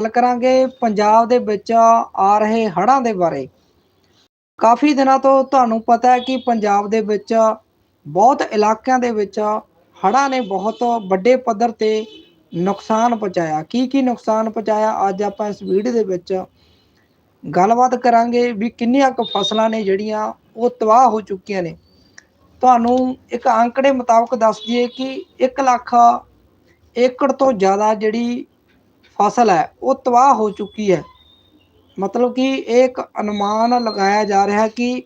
ਗੱਲ ਕਰਾਂਗੇ ਪੰਜਾਬ ਦੇ ਵਿੱਚ ਆ ਰਹੇ ਹੜ੍ਹਾਂ ਦੇ ਬਾਰੇ। ਕਾਫੀ ਦਿਨਾਂ ਤੋਂ ਤੁਹਾਨੂੰ ਪਤਾ ਹੈ ਕਿ ਪੰਜਾਬ ਦੇ ਵਿੱਚ ਬਹੁਤ ਇਲਾਕਿਆਂ ਦੇ ਵਿੱਚ ਹੜ੍ਹਾਂ ਨੇ ਬਹੁਤ ਵੱਡੇ ਪੱਧਰ ਤੇ ਨੁਕਸਾਨ ਪਹੁੰਚਾਇਆ। ਕੀ ਕੀ ਨੁਕਸਾਨ ਪਹੁੰਚਾਇਆ? ਅੱਜ ਆਪਾਂ ਇਸ ਵੀਡੀਓ ਦੇ ਵਿੱਚ ਗੱਲਬਾਤ ਕਰਾਂਗੇ ਵੀ ਕਿੰਨੀਆਂ ਕੁ ਫਸਲਾਂ ਨੇ ਜਿਹੜੀਆਂ ਉਹ ਤਬਾਹ ਹੋ ਚੁੱਕੀਆਂ ਨੇ। ਤੁਹਾਨੂੰ ਇੱਕ ਅੰਕੜੇ ਮੁਤਾਬਕ ਦੱਸ ਦਈਏ ਕਿ 1 ਲੱਖ ਏਕੜ ਤੋਂ ਜ਼ਿਆਦਾ ਜਿਹੜੀ ਫਸਲ ਹੈ, ਉਹ ਤਬਾਹ ਹੋ ਚੁੱਕੀ ਹੈ। ਮਤਲਬ ਕਿ ਇਹ ਇੱਕ ਅਨੁਮਾਨ ਲਗਾਇਆ ਜਾ ਰਿਹਾ ਕਿ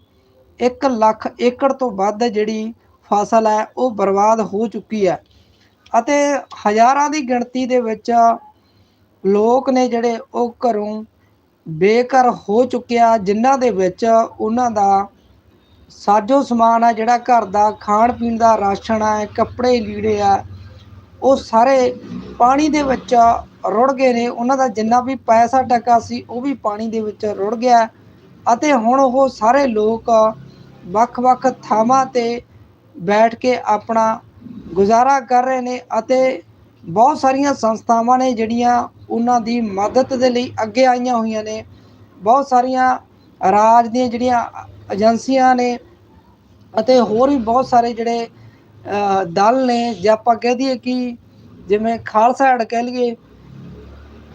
1 ਲੱਖ ਏਕੜ ਤੋਂ ਵੱਧ ਜਿਹੜੀ ਫਸਲ ਹੈ, ਉਹ ਬਰਬਾਦ ਹੋ ਚੁੱਕੀ ਹੈ। ਅਤੇ ਹਜ਼ਾਰਾਂ ਦੀ ਗਿਣਤੀ ਦੇ ਵਿੱਚ ਲੋਕ ਨੇ ਜਿਹੜੇ ਉਹ ਘਰੋਂ ਬੇਘਰ ਹੋ ਚੁੱਕਿਆ, ਜਿਨ੍ਹਾਂ ਦੇ ਵਿੱਚ ਉਹਨਾਂ ਦਾ ਸਾਜੋ ਸਮਾਨ ਆ ਜਿਹੜਾ ਘਰ ਦਾ ਖਾਣ ਪੀਣ ਦਾ ਰਾਸ਼ਨ ਆ ਕੱਪੜੇ ਲੀੜੇ ਆ ਉਹ ਸਾਰੇ ਪਾਣੀ ਦੇ ਵਿੱਚ ਰੁੜ ਗਏ ਨੇ, ਉਹਨਾਂ ਦਾ ਜਿੰਨਾ ਵੀ ਪੈਸਾ ਟਕਾ ਸੀ, ਉਹ ਵੀ ਪਾਣੀ ਦੇ ਵਿੱਚ ਰੁੜ ਗਿਆ। ਅਤੇ ਹੁਣ ਉਹ ਸਾਰੇ ਲੋਕ ਵੱਖ-ਵੱਖ ਥਾਵਾਂ ਤੇ ਬੈਠ ਕੇ ਆਪਣਾ ਗੁਜ਼ਾਰਾ ਕਰ ਰਹੇ ਨੇ ਅਤੇ ਬਹੁਤ ਸਾਰੀਆਂ ਸੰਸਥਾਵਾਂ ਨੇ ਜਿਹੜੀਆਂ ਉਹਨਾਂ ਦੀ ਮਦਦ ਦੇ ਲਈ ਅੱਗੇ ਆਈਆਂ ਹੋਈਆਂ ਨੇ। ਬਹੁਤ ਸਾਰੀਆਂ ਰਾਜ ਦੀਆਂ ਜਿਹੜੀਆਂ ਏਜੰਸੀਆਂ ਨੇ ਅਤੇ ਹੋਰ ਵੀ ਬਹੁਤ ਸਾਰੇ ਜਿਹੜੇ ਦਲ ਨੇ, ਜੇ ਆਪਾਂ ਕਹਿ ਦਈਏ ਕਿ ਜਿਵੇਂ ਖਾਲਸਾ ਏਡ ਕਹਿ ਲਈਏ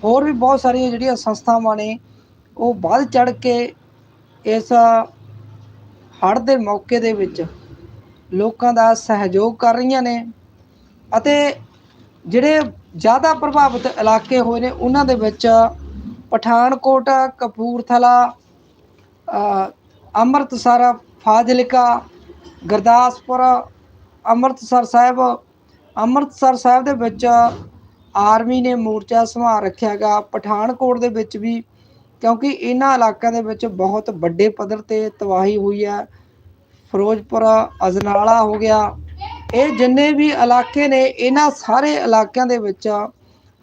ਹੋਰ ਵੀ ਬਹੁਤ ਸਾਰੀਆਂ ਜਿਹੜੀਆਂ ਸੰਸਥਾਵਾਂ ਨੇ, ਉਹ ਵੱਧ ਚੜ ਕੇ ਇਸ ਹੜ੍ਹ ਦੇ ਮੌਕੇ ਦੇ ਵਿੱਚ ਲੋਕਾਂ ਦਾ ਸਹਿਯੋਗ ਕਰ ਰਹੀਆਂ ਨੇ ਅਤੇ ਜਿਹੜੇ ਜ਼ਿਆਦਾ ਪ੍ਰਭਾਵਿਤ ਇਲਾਕੇ ਹੋਏ ਨੇ, ਉਹਨਾਂ ਦੇ ਵਿੱਚ ਪਠਾਨਕੋਟ, ਕਪੂਰਥਲਾ ਅੰਮ੍ਰਿਤਸਰ, ਫਾਜ਼ਿਲਕਾ, ਗੁਰਦਾਸਪੁਰ, ਅੰਮ੍ਰਿਤਸਰ ਸਾਹਿਬ ਅੰਮ੍ਰਿਤਸਰ ਸਾਹਿਬ ਦੇ ਵਿੱਚ ਆਰਮੀ ਨੇ ਮੋਰਚਾ ਸੰਭਾਲ ਰੱਖਿਆਗਾ ਪਠਾਨਕੋਟ ਦੇ ਵਿੱਚ ਵੀ ਕਿਉਂਕਿ ਇਹਨਾਂ ਇਲਾਕਿਆਂ ਦੇ ਵਿੱਚ ਬਹੁਤ ਵੱਡੇ ਪੱਧਰ ਤੇ ਤਬਾਹੀ ਹੋਈ ਹੈ ਫਿਰੋਜ਼ਪੁਰ ਅਜਨਾਲਾ ਹੋ ਗਿਆ ਇਹ ਜਿੰਨੇ ਵੀ ਇਲਾਕੇ ਨੇ ਇਹਨਾਂ ਸਾਰੇ ਇਲਾਕਿਆਂ ਦੇ ਵਿੱਚ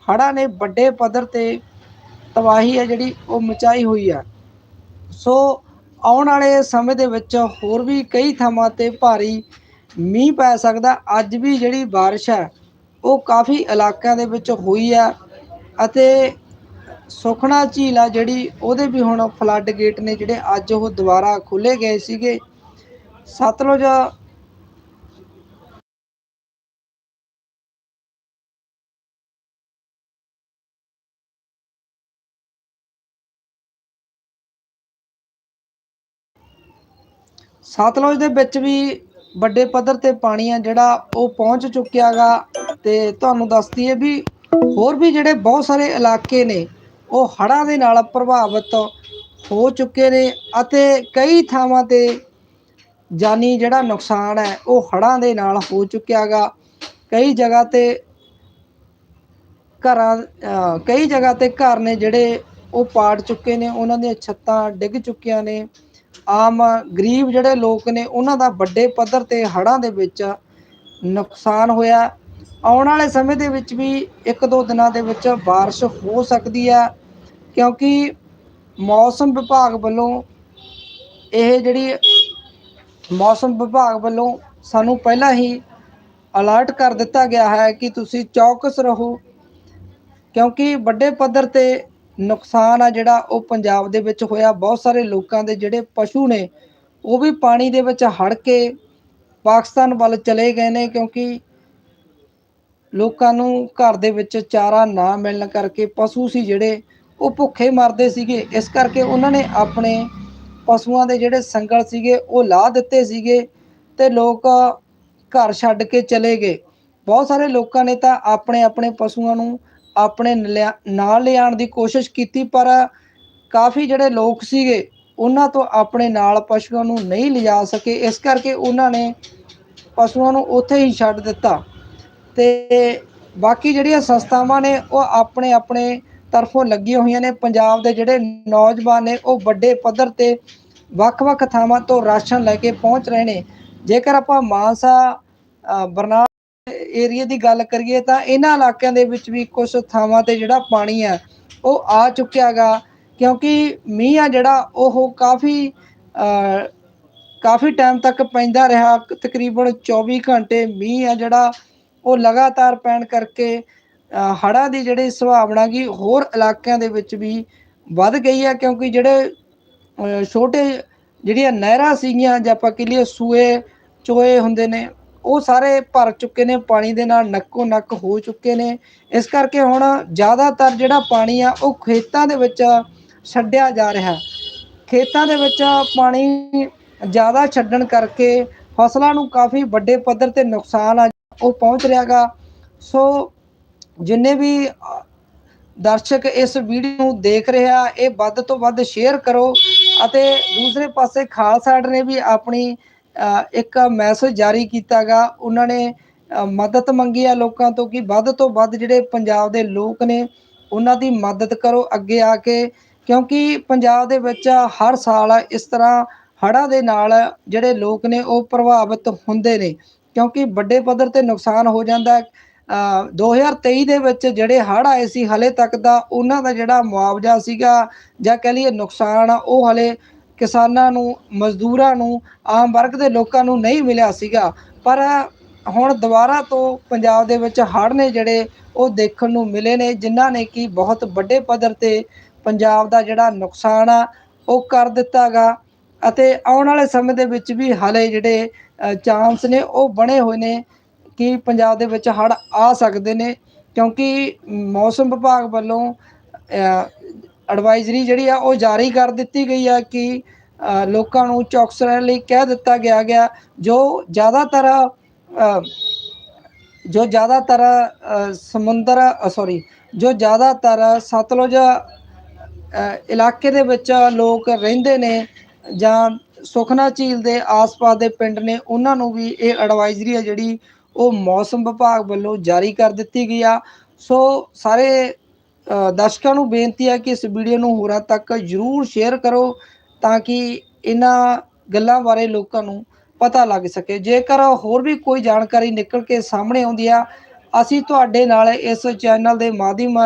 ਹੜ੍ਹਾਂ ਨੇ ਵੱਡੇ ਪੱਧਰ ਤੇ ਤਬਾਹੀ ਹੈ ਜਿਹੜੀ ਉਹ ਮਚਾਈ ਹੋਈ ਹੈ ਸੋ ਆਉਣ ਵਾਲੇ ਸਮੇਂ ਦੇ ਵਿੱਚ ਹੋਰ ਵੀ ਕਈ ਥਾਵਾਂ ਤੇ ਭਾਰੀ ਮੀਂਹ ਪੈ ਸਕਦਾ ਅੱਜ ਵੀ ਜਿਹੜੀ بارش ਹੈ ਉਹ ਕਾਫੀ ਇਲਾਕਿਆਂ ਦੇ ਵਿੱਚ ਹੋਈ ਆ ਅਤੇ ਸੁਖਣਾ ਝੀਲ ਆ ਜਿਹੜੀ ਉਹਦੇ ਵੀ ਹੁਣ ਫਲੱਡ ਗੇਟ ਨੇ ਜਿਹੜੇ ਅੱਜ ਉਹ ਦੁਬਾਰਾ ਖੁੱਲੇ ਗਏ ਸੀਗੇ। ਸਤਲੁਜ ਸਤਲੁਜ ਦੇ ਵਿੱਚ ਵੀ ਵੱਡੇ ਪੱਧਰ ਤੇ ਪਾਣੀ ਆ ਜਿਹੜਾ ਉਹ ਪਹੁੰਚ ਚੁੱਕਿਆਗਾ ਤੇ ਤੁਹਾਨੂੰ ਦੱਸਦੀ ਹੈ ਵੀ ਹੋਰ ਵੀ ਜਿਹੜੇ ਬਹੁਤ ਸਾਰੇ ਇਲਾਕੇ ਨੇ, ਉਹ ਹੜ੍ਹਾਂ ਦੇ ਨਾਲ ਪ੍ਰਭਾਵਿਤ ਹੋ ਚੁੱਕੇ ਨੇ ਅਤੇ ਕਈ ਥਾਵਾਂ ਤੇ ਜਾਨੀ ਜਿਹੜਾ ਨੁਕਸਾਨ ਹੈ, ਉਹ ਹੜ੍ਹਾਂ ਦੇ ਨਾਲ ਹੋ ਚੁੱਕਿਆਗਾ ਕਈ ਜਗ੍ਹਾ ਤੇ ਘਰਾਂ ਕਈ ਜਗ੍ਹਾ ਤੇ ਘਰ ਨੇ ਜਿਹੜੇ ਉਹ ਪਾੜ ਚੁੱਕੇ ਨੇ, ਉਹਨਾਂ ਦੀਆਂ ਛੱਤਾਂ ਡਿੱਗ ਚੁੱਕੀਆਂ ਨੇ। ਆਮ ਗਰੀਬ ਜਿਹੜੇ ਲੋਕ ਨੇ, ਉਹਨਾਂ ਦਾ ਵੱਡੇ ਪੱਧਰ ਤੇ ਹੜ੍ਹਾਂ ਦੇ ਵਿੱਚ ਨੁਕਸਾਨ ਹੋਇਆ। ਆਉਣ ਵਾਲੇ ਸਮੇਂ ਦੇ ਵਿੱਚ ਵੀ ਇੱਕ ਦੋ ਦਿਨਾਂ ਦੇ ਵਿੱਚ بارش ਹੋ ਸਕਦੀ ਹੈ ਕਿਉਂਕਿ ਮੌਸਮ ਵਿਭਾਗ ਵੱਲੋਂ ਇਹ ਜਿਹੜੀ ਮੌਸਮ ਵਿਭਾਗ ਵੱਲੋਂ ਸਾਨੂੰ ਪਹਿਲਾਂ ਹੀ ਅਲਰਟ ਕਰ ਦਿੱਤਾ ਗਿਆ ਹੈ ਕਿ ਤੁਸੀਂ ਚੌਕਸ ਰਹੋ ਕਿਉਂਕਿ ਵੱਡੇ ਪੱਧਰ ਤੇ ਨੁਕਸਾਨ ਆ ਜਿਹੜਾ ਉਹ ਪੰਜਾਬ ਦੇ ਵਿੱਚ ਹੋਇਆ ਬਹੁਤ ਸਾਰੇ ਲੋਕਾਂ ਦੇ ਜਿਹੜੇ ਪਸ਼ੂ ਨੇ ਉਹ ਵੀ ਪਾਣੀ ਦੇ ਵਿੱਚ ਹੜ ਕੇ ਪਾਕਿਸਤਾਨ ਵੱਲ ਚਲੇ ਗਏ ਨੇ ਕਿਉਂਕਿ ਲੋਕਾਂ ਨੂੰ ਘਰ ਦੇ ਵਿੱਚ ਚਾਰਾ ਨਾ ਮਿਲਣ ਕਰਕੇ ਪਸ਼ੂ ਸੀ ਜਿਹੜੇ, ਉਹ ਭੁੱਖੇ ਮਰਦੇ ਸੀਗੇ। ਇਸ ਕਰਕੇ ਉਹਨਾਂ ਨੇ ਆਪਣੇ ਪਸ਼ੂਆਂ ਦੇ ਜਿਹੜੇ ਸੰਗਲ ਸੀਗੇ, ਉਹ ਲਾ ਦਿੱਤੇ ਸੀਗੇ ਤੇ ਲੋਕ ਘਰ ਛੱਡ ਕੇ ਚਲੇ ਗਏ। ਬਹੁਤ ਸਾਰੇ ਲੋਕਾਂ ਨੇ ਤਾਂ ਆਪਣੇ ਆਪਣੇ ਪਸ਼ੂਆਂ ਨੂੰ ਆਪਣੇ ਨਾਲ ਲਿਆਉਣ ਦੀ ਕੋਸ਼ਿਸ਼ ਕੀਤੀ, ਪਰ ਕਾਫੀ ਜਿਹੜੇ ਲੋਕ ਸੀਗੇ, ਉਹਨਾਂ ਤੋਂ ਆਪਣੇ ਨਾਲ ਪਸ਼ੂਆਂ ਨੂੰ ਨਹੀਂ ਲਿਜਾ ਸਕੇ। ਇਸ ਕਰਕੇ ਉਹਨਾਂ ਨੇ ਪਸ਼ੂਆਂ ਨੂੰ ਉੱਥੇ ਹੀ ਛੱਡ ਦਿੱਤਾ। ਤੇ ਬਾਕੀ ਜਿਹੜੀਆਂ ਸੰਸਥਾਵਾਂ ਨੇ, ਉਹ ਆਪਣੇ ਆਪਣੇ ਤਰਫੋਂ ਲੱਗੀਆਂ ਹੋਈਆਂ ਨੇ। ਪੰਜਾਬ ਦੇ ਜਿਹੜੇ ਨੌਜਵਾਨ ਨੇ, ਉਹ ਵੱਡੇ ਪੱਧਰ ਤੇ ਵੱਖ-ਵੱਖ ਥਾਵਾਂ ਤੋਂ ਰਾਸ਼ਨ ਲੈ ਕੇ ਪਹੁੰਚ ਰਹੇ ਨੇ। ਜੇਕਰ ਆਪਾਂ ਮਾਨਸਾ ਬਰਨਾਲਾ ਏਰੀਆ ਦੀ ਗੱਲ ਕਰੀਏ, ਤਾਂ ਇਹਨਾਂ ਇਲਾਕਿਆਂ ਦੇ ਵਿੱਚ ਵੀ ਕੁਝ ਥਾਵਾਂ ਤੇ ਜਿਹੜਾ ਪਾਣੀ ਆ, ਉਹ ਆ ਚੁੱਕਿਆਗਾ ਕਿਉਂਕਿ ਮੀਂਹ ਆ ਜਿਹੜਾ, ਉਹ ਕਾਫੀ ਕਾਫੀ ਟਾਈਮ ਤੱਕ ਪੈਂਦਾ ਰਿਹਾ। ਤਕਰੀਬਨ 24 ਘੰਟੇ ਮੀਂਹ ਆ ਜਿਹੜਾ ਉਹ ਲਗਾਤਾਰ ਪੈਣ ਕਰਕੇ ਹੜ੍ਹਾਂ ਦੀ ਜਿਹੜੀ ਸੰਭਾਵਨਾ ਗੀ ਹੋਰ ਇਲਾਕਿਆਂ ਦੇ ਵਿੱਚ ਵੀ ਵੱਧ ਗਈ ਹੈ, ਕਿਉਂਕਿ ਜਿਹੜੇ ਛੋਟੇ ਜਿਹੜੀਆਂ ਨਹਿਰਾਂ ਸੀਗੀਆਂ ਜਾਂ ਆਪਾਂ ਕਹਿ ਲਈਏ ਸੂਏ, ਚੋਏ ਹੁੰਦੇ ਨੇ, ਉਹ ਸਾਰੇ ਭਰ ਚੁੱਕੇ ਨੇ, ਪਾਣੀ ਦੇ ਨਾਲ ਨੱਕੋ ਨੱਕ ਹੋ ਚੁੱਕੇ ਨੇ। ਇਸ ਕਰਕੇ ਹੁਣ ਜ਼ਿਆਦਾਤਰ ਜਿਹੜਾ ਪਾਣੀ ਆ, ਉਹ ਖੇਤਾਂ ਦੇ ਵਿੱਚ ਛੱਡਿਆ ਜਾ ਰਿਹਾ। ਖੇਤਾਂ ਦੇ ਵਿੱਚ ਪਾਣੀ ਜ਼ਿਆਦਾ ਛੱਡਣ ਕਰਕੇ ਫਸਲਾਂ ਨੂੰ ਕਾਫੀ ਵੱਡੇ ਪੱਧਰ ਤੇ ਨੁਕਸਾਨ ਆ ਉਹ ਪਹੁੰਚ ਰਿਹਾਗਾ। ਸੋ ਜਿੰਨੇ ਵੀ ਦਰਸ਼ਕ ਇਸ ਵੀਡੀਓ ਨੂੰ ਦੇਖ ਰਿਹਾ ਇਹ ਵੱਧ ਤੋਂ ਵੱਧ ਸ਼ੇਅਰ ਕਰੋ ਅਤੇ ਦੂਸਰੇ ਪਾਸੇ ਖਾਲਸਾ ਏਡ ਨੇ ਵੀ ਆਪਣੀ ਇੱਕ ਮੈਸੇਜ ਜਾਰੀ ਕੀਤਾਗਾ। ਉਹਨਾਂ ਨੇ ਮਦਦ ਮੰਗੀ ਆ ਲੋਕਾਂ ਤੋਂ ਕਿ ਵੱਧ ਤੋਂ ਵੱਧ ਜਿਹੜੇ ਪੰਜਾਬ ਦੇ ਲੋਕ ਨੇ, ਉਹਨਾਂ ਦੀ ਮਦਦ ਕਰੋ ਅੱਗੇ ਆ ਕੇ। ਕਿਉਂਕਿ ਪੰਜਾਬ ਦੇ ਵਿੱਚ ਹਰ ਸਾਲ ਇਸ ਤਰ੍ਹਾਂ ਹੜ੍ਹਾਂ ਦੇ ਨਾਲ ਜਿਹੜੇ ਲੋਕ ਨੇ ਉਹ ਪ੍ਰਭਾਵਿਤ ਹੁੰਦੇ ਨੇ। ਕਿਉਂਕਿ ਵੱਡੇ ਪੱਧਰ ਤੇ ਨੁਕਸਾਨ ਹੋ ਜਾਂਦਾ ਹੈ। ਅ, 2023 ਦੇ ਵਿੱਚ ਜਿਹੜੇ ਹੜ੍ਹ ਆਏ ਸੀ ਹਲੇ ਤੱਕ ਦਾ ਉਹਨਾਂ ਦਾ ਜਿਹੜਾ ਮੁਆਵਜ਼ਾ ਸੀਗਾ ਜਾਂ ਕਹਿ ਲਈਏ ਨੁਕਸਾਨ ਆ ਉਹ ਹਲੇ ਕਿਸਾਨਾਂ ਨੂੰ ਮਜ਼ਦੂਰਾਂ ਨੂੰ ਆਮ ਵਰਗ ਦੇ ਲੋਕਾਂ ਨੂੰ ਨਹੀਂ ਮਿਲਿਆ ਸੀਗਾ। ਪਰ ਹੁਣ ਦੁਬਾਰਾ ਤੋਂ ਪੰਜਾਬ ਦੇ ਵਿੱਚ ਹੜ੍ਹ ਨੇ ਜਿਹੜੇ ਉਹ ਦੇਖਣ ਨੂੰ ਮਿਲੇ ਨੇ ਜਿਨ੍ਹਾਂ ਨੇ ਕਿ ਬਹੁਤ ਵੱਡੇ ਪੱਧਰ ਤੇ ਪੰਜਾਬ ਦਾ ਜਿਹੜਾ ਨੁਕਸਾਨ ਆ ਉਹ ਕਰ ਦਿੱਤਾਗਾ ਅਤੇ ਆਉਣ ਵਾਲੇ ਸਮੇਂ ਦੇ ਵਿੱਚ ਵੀ ਹਾਲੇ ਜਿਹੜੇ ਚਾਂਸ ਨੇ, ਉਹ ਬਣੇ ਹੋਏ ਨੇ ਕਿ ਪੰਜਾਬ ਦੇ ਵਿੱਚ ਹੜ੍ਹ ਆ ਸਕਦੇ ਨੇ ਕਿਉਂਕਿ ਮੌਸਮ ਵਿਭਾਗ ਵੱਲੋਂ ਐਡਵਾਈਜ਼ਰੀ ਜਿਹੜੀ ਆ, ਉਹ ਜਾਰੀ ਕਰ ਦਿੱਤੀ ਗਈ ਆ ਕਿ ਲੋਕਾਂ ਨੂੰ ਚੌਕਸ ਰਹਿਣ ਲਈ ਕਹਿ ਦਿੱਤਾ ਗਿਆ ਗਿਆ ਜੋ ਜ਼ਿਆਦਾਤਰ ਜੋ ਜ਼ਿਆਦਾਤਰ ਸਮੁੰਦਰ ਸੌਰੀ ਜੋ ਜ਼ਿਆਦਾਤਰ ਸਤਲੁਜ ਇਲਾਕੇ ਦੇ ਵਿੱਚ ਲੋਕ ਰਹਿੰਦੇ ਨੇ ਜਾਂ ਸੁਖਨਾ ਝੀਲ ਦੇ ਆਸ-ਪਾਸ ਦੇ ਪਿੰਡ ਨੇ, ਉਹਨਾਂ ਨੂੰ ਵੀ ਇਹ ਐਡਵਾਈਜ਼ਰੀ ਹੈ ਜਿਹੜੀ ਉਹ ਮੌਸਮ ਵਿਭਾਗ ਵੱਲੋਂ ਜਾਰੀ ਕਰ ਦਿੱਤੀ ਗਈ ਆ। ਸੋ ਸਾਰੇ ਦਰਸ਼ਕਾਂ ਨੂੰ ਬੇਨਤੀ ਹੈ ਕਿ ਇਸ ਵੀਡੀਓ ਨੂੰ ਹੋਰਾਂ ਤੱਕ ਜਰੂਰ ਸ਼ੇਅਰ ਕਰੋ ਤਾਂ ਕਿ ਇਹਨਾਂ ਗੱਲਾਂ ਬਾਰੇ ਲੋਕਾਂ ਨੂੰ ਪਤਾ ਲੱਗ ਸਕੇ। ਜੇਕਰ ਹੋਰ ਵੀ ਕੋਈ ਜਾਣਕਾਰੀ ਨਿਕਲ ਕੇ ਸਾਹਮਣੇ ਆਉਂਦੀ ਆ, ਅਸੀਂ ਤੁਹਾਡੇ ਨਾਲ ਇਸ ਚੈਨਲ ਦੇ ਮਾਧਿਅਮ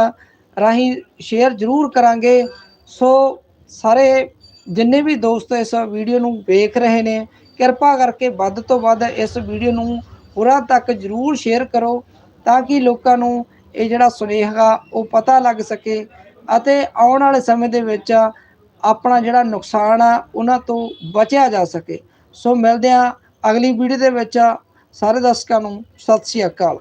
ਰਾਹੀਂ ਸ਼ੇਅਰ ਜ਼ਰੂਰ ਕਰਾਂਗੇ। ਸੋ ਸਾਰੇ ਜਿੰਨੇ ਵੀ ਦੋਸਤ ਇਸ ਵੀਡੀਓ ਨੂੰ ਵੇਖ ਰਹੇ ਨੇ, ਕਿਰਪਾ ਕਰਕੇ ਵੱਧ ਤੋਂ ਵੱਧ ਇਸ ਵੀਡੀਓ ਨੂੰ ਹੋਰਾਂ ਤੱਕ ਜ਼ਰੂਰ ਸ਼ੇਅਰ ਕਰੋ ਤਾਂ ਕਿ ਲੋਕਾਂ ਨੂੰ ਇਹ ਜਿਹੜਾ ਸੁਨੇਹਾ ਉਹ ਪਤਾ ਲੱਗ ਸਕੇ ਅਤੇ ਆਉਣ ਵਾਲੇ ਸਮੇਂ ਦੇ ਵਿੱਚ ਆਪਣਾ ਜਿਹੜਾ ਨੁਕਸਾਨ ਆ, ਉਹਨਾਂ ਤੋਂ ਬਚਿਆ ਜਾ ਸਕੇ। ਸੋ ਮਿਲਦੇ ਆ ਅਗਲੀ ਵੀਡੀਓ ਦੇ ਵਿੱਚ। ਸਾਰੇ ਦਰਸ਼ਕਾਂ ਨੂੰ ਸਤਿ ਸ਼੍ਰੀ ਅਕਾਲ।